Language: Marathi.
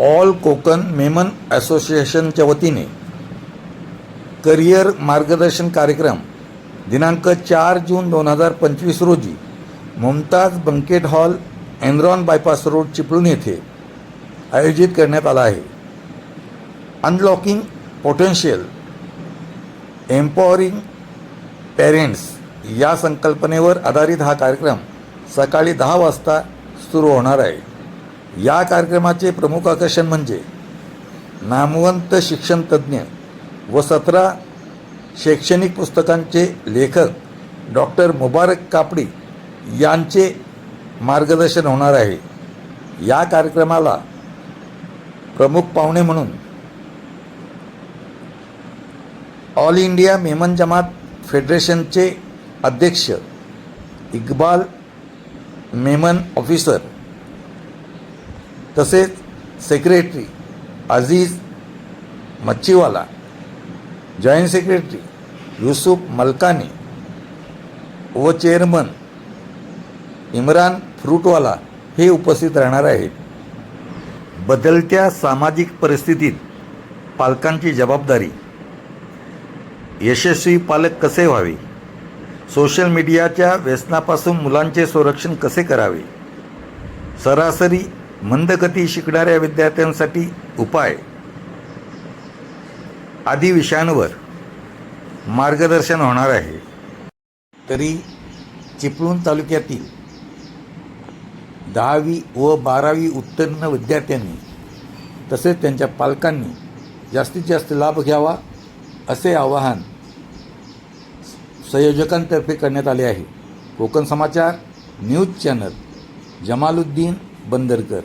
ऑल कोकण मेमन असोसिएशनच्या वतीने करिअर मार्गदर्शन कार्यक्रम दिनांक चार जून दोन हजार पंचवीस रोजी Mumtaz banquet hall Enron bypass road Chiplun येथे आयोजित करण्यात आला आहे. अनलॉकिंग पोटेन्शियल एम्पॉवरिंग पेरेंट्स या संकल्पनेवर आधारित हा कार्यक्रम सकाळी दहा वाजता सुरू होणार आहे. या कार्यक्रमाचे प्रमुख आकर्षण म्हणजे नामवंत शिक्षणतज्ज्ञ व सतरा शैक्षणिक पुस्तकांचे लेखक डॉक्टर मुबारक कापडी यांचे मार्गदर्शन होणार आहे. या कार्यक्रमाला प्रमुख पाहुणे म्हणून ऑल इंडिया मेमन जमात फेडरेशनचे अध्यक्ष इक्बाल मेमन ऑफिसर तसेच secretary Aziz Machhiwala joint secretary Yusuf Malkani व चेअरमन इम्रान फ्रूटवाला हे उपस्थित राहणार आहेत. बदलत्या सामाजिक परिस्थितीत पालकांची जबाबदारी. यशस्वी पालक कसे व्हावे? सोशल मीडियाच्या व्यसनापासून मुलांचे संरक्षण कसे करावे? सरासरी मंदगती शिकणाऱ्या विद्यार्थ्यांसाठी उपाय. आदी विषयांवर मार्गदर्शन होणार आहे. तरी चिपळूण तालुक्यातील दहावी व बारावी उत्तीर्ण विद्यार्थ्यांनी तसेच त्यांच्या पालकांनी जास्तीत जास्त लाभ घ्यावा असे आवाहन संयोजकांतर्फे करण्यात आले आहे. Kokan Samachar news channel Jamaluddin Bandarkar.